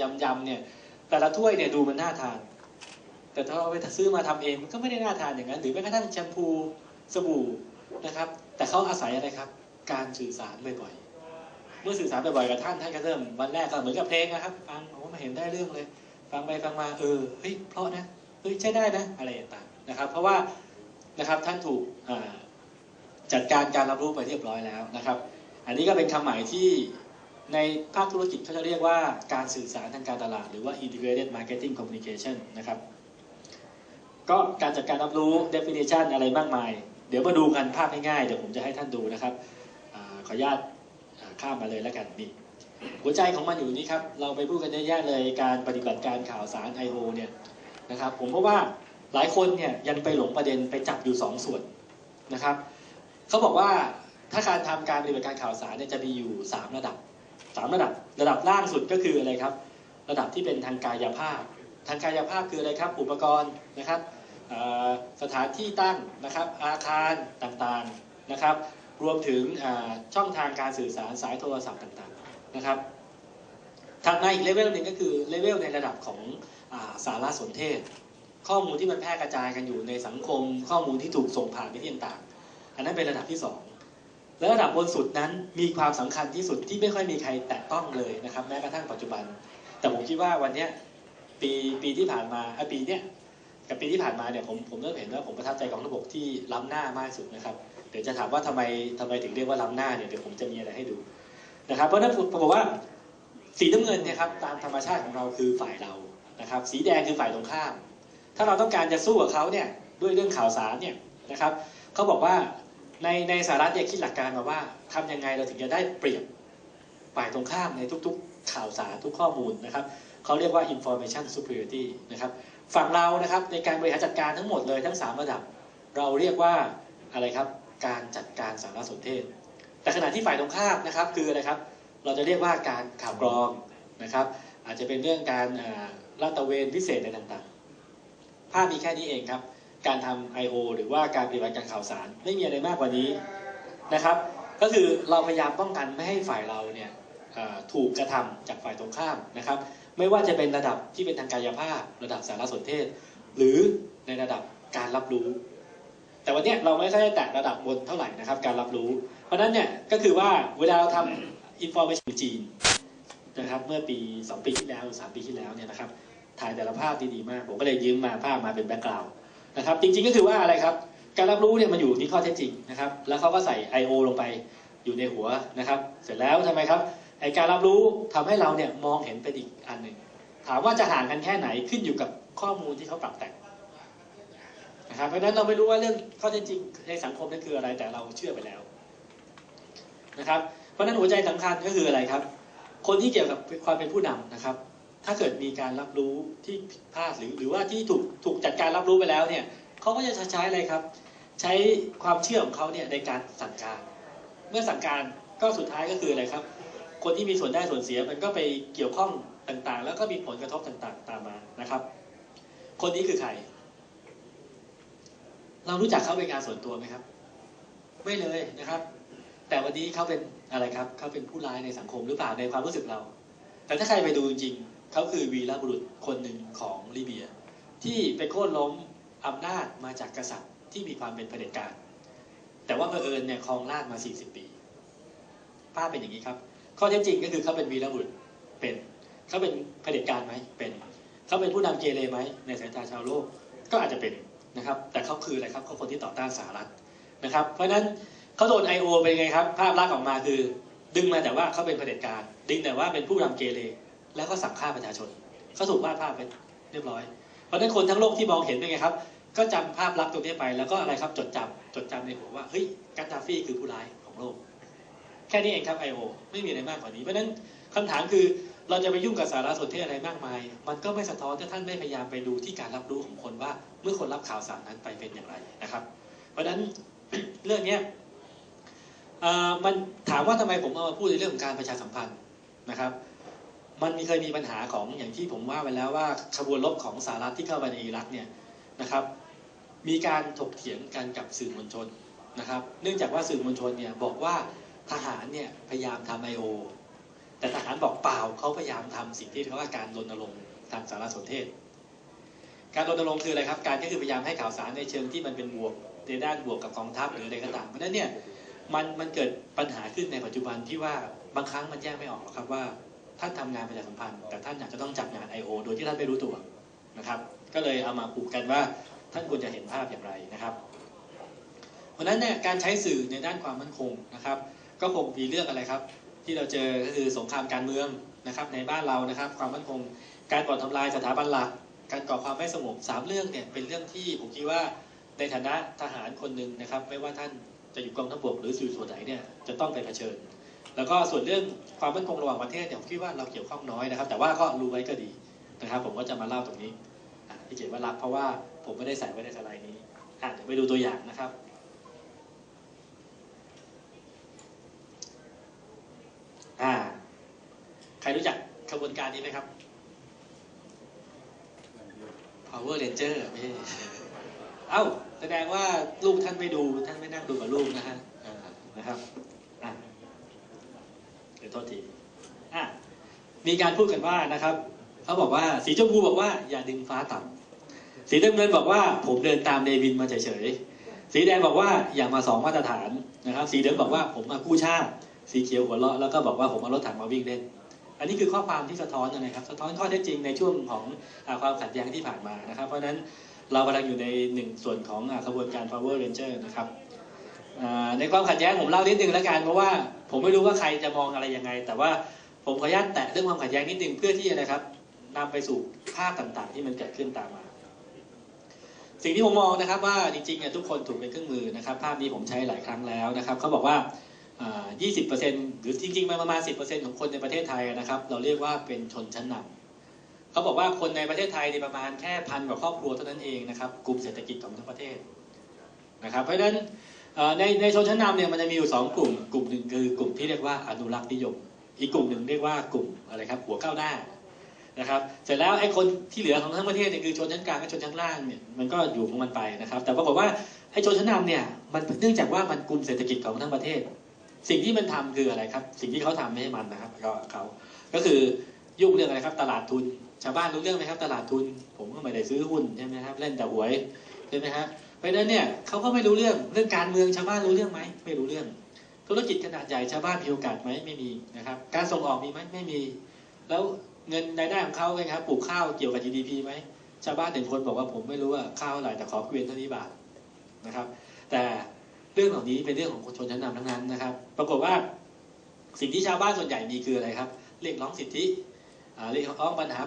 ยำยำเนี่ย แต่ละถ้วยเนี่ยดูมันน่าทาน แต่ถ้าเราไปซื้อมาทำเองมันก็ไม่ได้น่าทานอย่างนั้น หรือแม้กระทั่งแชมพูสบู่นะครับ แต่เขาอาศัยอะไรครับ การสื่อสารบ่อยๆเมื่อสื่อสารบ่อยๆกับท่านท่านก็เริ่มวันแรกก็เหมือนกับเพลงนะครับฟังโอ้มาเห็นได้เรื่องเลย ฟังไปฟังมาเออเฮ้ยเพราะนะเฮ้ยใช้ได้นะอะไรต่างๆนะครับ เพราะว่านะครับท่านถูกจัดการการรับรู้ไปเรียบร้อยแล้วนะครับ อันนี้ก็เป็นคำหมายที่ ในภาคธุรกิจเขาจะเรียกว่าการสื่อสารทางการตลาด หรือว่า integrated marketing communication นะครับ ก็การจัดการรับรู้ definition อะไรมากมาย เดี๋ยวมาดูกันภาพง่ายๆ เดี๋ยวผมจะให้ท่านดูนะครับอขออนุญาตข้ามมาเลยแล้วกันนี่หัวใจของมันอยู่นี่ครับ เราไปพูดกันเยอะแยะเลยการปฏิบัติการข่าวสาร I.O. เนี่ยนะครับ ผมเพราะว่าหลายคนเนี่ยยังไปหลงประเด็นไปจับอยู่สองส่วนนะครับเขาบอกว่าถ้าการทำการปฏิบัติการข่าวสารเนี่ยจะมีอยู่ 3 ระดับ 3 ระดับ ระดับล่างสุดก็คืออะไรครับ ระดับที่เป็นทางกายภาพ ทางกายภาพคืออะไรครับ อุปกรณ์นะครับสถานที่ตั้งนะครับ อาคารต่างๆนะครับ รวมถึงช่องทางการสื่อสารสายโทรศัพท์ต่างๆนะครับถัดมาอีกเลเวลหนึ่งก็คือเลเวลในระดับของอสารสนเทศ ข้อมูลที่มันแพร่กระจายกันอยู่ในสังคม ข้อมูลที่ถูกส่งผ่านวิธีต่างๆ อันนั้นเป็นระดับที่สอง และระดับบนสุดนั้นมีความสำคัญที่สุดที่ไม่ค่อยมีใครแตะต้องเลยนะครับ แม้กระทั่งปัจจุบัน แต่ผมคิดว่าวันนี้ปีปีที่ผ่านมาอะปีเนี้ยกับปีที่ผ่านมาเนี่ยผมผมเริ่มเห็นว่าผมประทับใจกองทัพบกที่ล้ำหน้ามากสุดนะครับ เดี๋ยวจะถามว่าทำไมทำไมถึงเรียกว่าล้ำหน้าเนี่ยเดี๋ยวผมจะมีอะไรให้ดูนะครับเพราะนั้นผมบอกว่าสีน้ำเงินเนี่ยครับตามธรรมชาติของเราคือฝ่ายเรานะครับ สีแดงคือฝ่ายตรงข้าม ถ้าเราต้องการจะสู้กับเขาเนี่ยด้วยเรื่องข่าวสารเนี่ยนะครับเขาบอกว่า ในในสหรัฐเนี่ยคิดหลักการมาว่าทำยังไงเราถึงจะได้เปรียบฝ่ายตรงข้ามในทุกๆ ข่าวสารทุกข้อมูลนะครับเขาเรียกว่า information superiority นะครับฝั่งเรานะครับในการบริหารจัดการทั้งหมดเลยทั้ง 3 ระดับ เราเรียกว่าอะไรครับการจัดการสารสนเทศ แต่ขณะที่ฝ่ายตรงข้ามนะครับคืออะไรครับเราจะเรียกว่าการข่าวกรองนะครับ อาจจะเป็นเรื่องการอ่าลาดตระเวนพิเศษอะไรต่างๆ ภาพมีแค่นี้เองครับ การทำ I.O. หรือว่าการปฏิบัติการข่าวสาร ไม่มีอะไรมากกว่านี้นะครับ ก็คือเราพยายามป้องกันไม่ให้ฝ่ายเราเนี่ยถูกกระทำจากฝ่ายตรงข้ามนะครับ ไม่ว่าจะเป็นระดับที่เป็นทางกายภาพ ระดับสารสนเทศ หรือในระดับการรับรู้ แต่วันนี้เราไม่ค่แตะระดับบนเท่าไหร่นะครับ การรับรู้ เพราะฉะนั้นเนี่ยก็คือว่าเวลาเราทำ information จีนนะครับเมื่อปี 2 ปีที่แล้วหรือ3ปีที่แล้วเนี่ยนะครับถ่ายแต่ละภาพดีๆมาก ผมก็เลยยืมมาภาพมาเป็นแบ็กกราวด์ นะครับ จริงๆก็คือว่าอะไรครับ การรับรู้เนี่ยมันอยู่ที่ข้อเท็จจริงนะครับ แล้วเขาก็ใส่ I.O. ลงไปอยู่ในหัวนะครับ เสร็จแล้วทำไมครับไอการรับรู้ทำให้เราเนี่ยมองเห็นเป็นอีกอันหนึ่งถามว่าจะห่างกันแค่ไหนขึ้นอยู่กับข้อมูลที่เขาปรับแต่งนะครับเพราะฉะนั้นเราไม่รู้ว่าเรื่องข้อเท็จจริงในสังคมนั้นคืออะไรแต่เราเชื่อไปแล้วนะครับ เพราะฉะนั้นหัวใจสำคัญก็คืออะไรครับ คนที่เกี่ยวกับความเป็นผู้นำนะครับ ถ้าเกิดมีการรับรู้ที่ผิดพลาดหรือหรือว่าที่ถูกถูกจัดการรับรู้ไปแล้วเนี่ยเขาก็จะใช้อะไรครับ ใช้ความเชื่อของเขาเนี่ยในการสั่งการ เมื่อสั่งการก็สุดท้ายก็คืออะไรครับ คนที่มีส่วนได้ส่วนเสียมันก็ไปเกี่ยวข้องต่างๆ แล้วก็มีผลกระทบต่างๆ ตามมานะครับ คนนี้คือใคร เรารู้จักเขาเป็นงานส่วนตัวไหมครับ ไม่เลยนะครับ แต่วันนี้เขาเป็นอะไรครับเขาเป็นผู้ร้ายในสังคมหรือเปล่าในความรู้สึกเรา แต่ถ้าใครไปดูจริง เขาคือวีรบุรุษคนหนึ่งของลิเบีย ที่ไปโค่นล้มอำนาจมาจากกษัตริย์ที่มีความเป็นเผด็จการ แต่ว่าเผอิญเนี่ยครองราชมา 40 ปีภาพเป็นอย่างนี้ครับ ข้อเท็จจริงก็คือเขาเป็นวีรบุรุษเป็นเขาเป็นเผด็จการไหมเป็นเขาเป็นผู้นำเกเรไหมในสายตาชาวโลกก็อาจจะเป็นนะครับ แต่เขาคืออะไรครับเขาคนที่ต่อต้านสหรัฐนะครับ เพราะฉะนั้นเขาโดน I.O. เป็นไงครับ ภาพลักษณ์ออกมาคือ ดึงมาแต่ว่าเขาเป็นเผด็จการ ดึงแต่ว่าเป็นผู้นำเกเร แล้วก็สั่งฆ่าประชาชนเขาถูกวาดภาพไปเรียบร้อย เพราะนั้นคนทั้งโลกที่มองเห็นเป็นไงครับ ก็จำภาพลักษณ์ตรงนี้ไป แล้วก็อะไรครับจดจำจดจำในหัวว่าเฮ้ยกัตตาฟีคือผู้ร้ายของโลก แค่นี้เองครับ I.O. ไม่มีอะไรมากกว่านี้ เพราะนั้นคำถามคือเราจะไปยุ่งกับสารสนเทศอะไรมากมาย มันก็ไม่สะท้อนถ้าท่านไม่พยายามไปดูที่การรับรู้ของคนว่า เมื่อคนรับข่าวสารนั้นไปเป็นอย่างไรนะครับ เพราะฉะนั้นเรื่องนี้มันถามว่าทำไมผมเอามาพูดในเรื่องของการประชาสัมพันธ์นะครับ มันมีเคยมีปัญหาของอย่างที่ผมว่าไปแล้วว่าขบวนรบของสหรัฐที่เข้าไปในอิรักเนี่ยนะครับ มีการถกเถียงกันกับสื่อมวลชนนะครับ เนื่องจากว่าสื่อมวลชนเนี่ยบอกว่าทหารเนี่ยพยายามทำไอโอแต่ทหารบอกเปล่าเขาพยายามทำสิ่งที่เรียกว่าการรณรงค์ทางสารสนเทศ การรณรงค์คืออะไรครับ การก็คือพยายามให้ข่าวสารในเชิงที่มันเป็นบวกในด้านบวกกับกองทัพหรืออะไรก็ตามเพราะฉะนั้นเนี่ยมันมันเกิดปัญหาขึ้นในปัจจุบันที่ว่าบางครั้งมันแยกไม่ออกหรอกครับว่า ท่านทำงานประชาสัมพันธ์ แต่ท่านอยากจะต้องจัดงาน I.O. โดยที่ท่านไม่รู้ตัวนะครับ ก็เลยเอามาผูกกันว่าท่านควรจะเห็นภาพอย่างไรนะครับ เพราะฉะนั้นเนี่ยการใช้สื่อในด้านความมั่นคงนะครับ ก็คงมีเรื่องอะไรครับ ที่เราเจอก็คือสงครามการเมืองนะครับ ในบ้านเรานะครับ ความมั่นคง การก่อทำลายสถาบันหลัก การก่อความไม่สงบสามเรื่องเนี่ยเป็นเรื่องที่ผมคิดว่าในฐานะทหารคนหนึ่งนะครับ ไม่ว่าท่านจะอยู่กองทัพบกหรือสู่อส่วนไหนเนี่ยจะต้องไปเผชิญ แล้วก็ส่วนเรื่องความมั่นคงระหว่างประเทศเนี่ยผมคิดว่าเราเกี่ยวข้องน้อยนะครับ แต่ว่าก็รู้ไว้ก็ดีนะครับ ผมก็จะมาเล่าตรงนี้ที่เขียนว่ารักเพราะว่าผมไม่ได้ใส่ไว้ในสไลด์นี้อะเดี๋ยวไปดูตัวอย่างนะครับอ่าใครรู้จักขบวนการนี้ไหมครับ Power Ranger ไม่ใช่เอ้า แสดงว่าลูกท่านไม่ดูท่านไม่นั่งดูกับลูกนะฮะนะครับอะ โทษทีอะมีการพูดกันว่านะครับเขาบอกว่าสีชมพูบอกว่าอย่าดึงฟ้าต่ำสีน้ำเงินบอกว่าผมเดินตามเดวินมาเฉยๆสีแดงบอกว่าอย่ามาสองมาตรฐานนะครับ สีเหลืองบอกว่าผมมากู้ชาติสีเขียวหัวเราะแล้วก็บอกว่าผมเอารถถังมาวิ่งเล่น อันนี้คือข้อความที่สะท้อนนะครับ สะท้อนข้อเท็จจริงในช่วงของอความขัดแย้งที่ผ่านมานะครับ เพราะฉะนั้นเรากำลังอยู่ในหนึ่งส่วนของขบวนการ Power Ranger นะครับ ในความขัดแย้งผมเล่านิดนึงแล้วกันเพราะว่าผมไม่รู้ว่าใครจะมองอะไรยังไง แต่ว่าผมขออนุญาตแตะเรื่องความขัดแย้งนิดนึงเพื่อที่จะนะครับนำไปสู่ภาพต่างๆ ที่มันเกิดขึ้นตามมา สิ่งที่ผมมองนะครับว่าจริงๆเนี่ยทุกคนถูกเป็นเครื่องมือนะครับ ภาพนี้ผมใช้หลายครั้งแล้วนะครับเขาบอกว่า 20%หรือจริงๆมันประมาณ 10%ของคนในประเทศไทยนะครับ เราเรียกว่าเป็นชนชั้นนำเขาบอกว่าคนในประเทศไทยในประมาณแค่พันกว่าครอบครัวเท่านั้นเองนะครับ กลุ่มเศรษฐกิจของทั้งประเทศนะครับ เพราะฉะนั้น ในในชนชั้นนำเนี่ยมันจะมีอยู่สองกลุ่ม กลุ่มหนึ่งคือกลุ่มที่เรียกว่าอนุรักษ์นิยม อีกกลุ่มหนึ่งเรียกว่ากลุ่มอะไรครับหัวก้าวหน้านะครับเสร็จแล้วไอ้คนที่เหลือของทั้งประเทศเนี่ยคือชนชั้นกลางกับชนชั้นล่างเนี่ยมันก็อยู่ของมันไปนะครับ แต่ปรากฏว่าไอ้ชนชั้นนำเนี่ยมันเนื่องจากว่ามันกลุ่มเศรษฐกิจของทั้งประเทศ สิ่งที่มันทำคืออะไรครับ สิ่งที่เขาทำไม่ให้มันนะครับก็เขาก็คือยุ่งเรื่องอะไรครับ ตลาดทุนชาวบ้านรู้เรื่องไหมครับ ตลาดทุน ผมก็ไม่ได้ซื้อหุ้นใช่ไหมครับเล่นแต่หวยใช่ไหมฮะ เพราะฉะนั้นเนี่ยเขาก็ไม่รู้เรื่องเรื่องการเมืองชาวบ้านรู้เรื่องไหมไม่รู้เรื่อง ธุรกิจขนาดใหญ่ชาวบ้านมีโอกาสไหมไม่มีนะครับ การส่งออกมีไหมไม่มี แล้วเงินรายได้ของเขาไงครับปลูกข้าวเกี่ยวกับ GDP ไหมชาวบ้านหนึ่งคนบอกว่าผมไม่รู้ว่าข้าวเท่าไหร่แต่ขอเกวียนเท่านี้บาทนะครับ แต่เรื่องเหล่านี้เป็นเรื่องของคนชนชั้นนำทั้งนั้นนะครับ ปรากฏว่าสิ่งที่ชาวบ้านส่วนใหญ่มีคืออะไรครับ เรียกร้องสิทธิเรียกร้องปัญหา